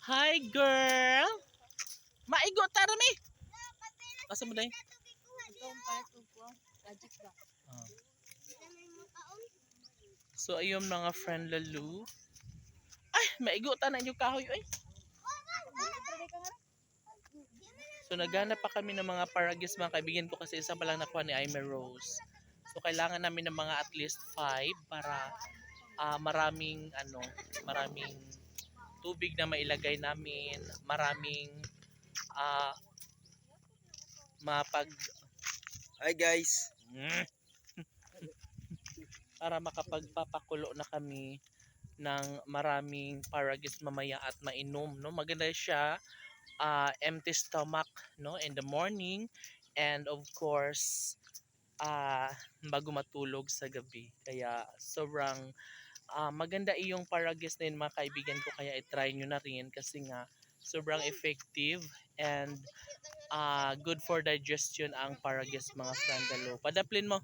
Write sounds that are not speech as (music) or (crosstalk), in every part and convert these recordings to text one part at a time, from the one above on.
Hi, girl! Maigo, tara mi! Asa mo ba? Ah. So, ayun mga friend lalu. Ay, maigo ta na yung kahoy, ay. So, naghanap pa kami ng mga paragis mga kaibigan ko kasi isa pa lang nakuha ni Aime Rose. So, kailangan namin ng mga at least five para ah, maraming, ano, maraming tubig na mailagay namin, maraming ah, mapag Hi guys. Mm. (laughs) para makapagpapakulo na kami ng maraming paragis mamaya at mainom no maganda siya ah, empty stomach no in the morning and of course ah, bago matulog sa gabi kaya sobrang ah, maganda iyong paragis na yun mga kaibigan ko kaya i-try nyo na rin kasi nga sobrang effective and ah, good for digestion ang paragis mga sandalo. Padaplin mo.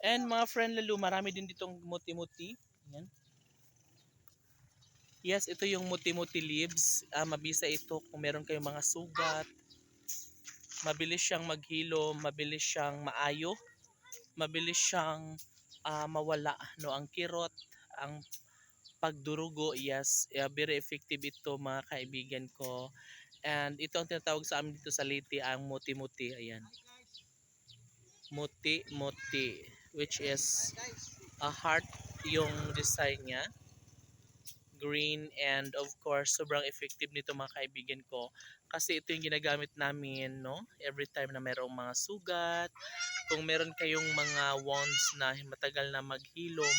And mga friend lalo, marami din ditong muti-muti. Yan. Yes, ito yung muti-muti leaves. Ah, mabisa ito kung meron kayong mga sugat. Mabilis siyang maghilo, mabilis siyang maayo. Mabilis siyang ah, mawala no ang kirot, ang pagdurugo. Yes, yeah, very effective ito mga kaibigan ko. And ito ang tinatawag sa amin dito sa Leyte ang muti-muti. Ayan. Muti-muti which is a heart yung design niya green and of course sobrang effective nito mga kaibigan ko. Kasi ito yung ginagamit namin no every time na mayroong mga sugat. Kung meron kayong mga wounds na matagal na maghilom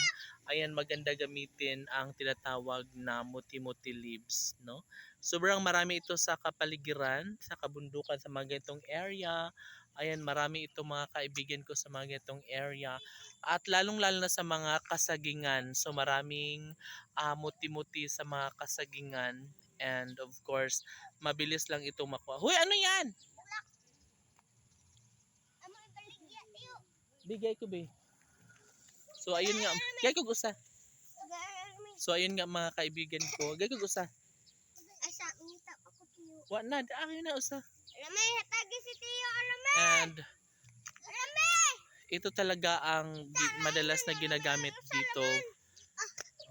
ayan maganda gamitin ang tinatawag na muti-muti leaves no? Sobrang marami ito sa kapaligiran sa kabundukan sa mga ganitong area ayan marami ito mga kaibigan ko sa mga ganitong area at lalong lalo na sa mga kasagingan. So maraming ah, muti-muti sa mga kasagingan and of course mabilis lang itong makuha. Huy ano yan? Bigay ko be so ayun nga gay ko usa so ayun nga mga kaibigan ko. Gay ko usa Asa, minta ako tiyo. Wa na ayun na usa Alamay, hatagi si tiyo, alamay. and ito talaga ang madalas na ginagamit dito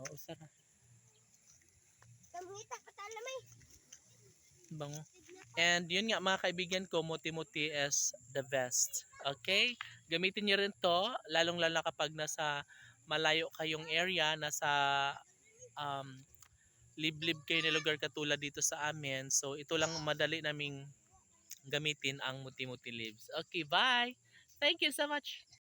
oo usa na Kamita ka ta, alamay. bango And yun nga mga kaibigan ko, muti-muti is the best. Okay? Gamitin niyo rin to, lalong-lalo kapag nasa malayo kayong area, nasa um, liblib kayo na lugar katulad dito sa amin. So ito lang madali naming gamitin ang muti-muti leaves. Okay, bye! Thank you so much!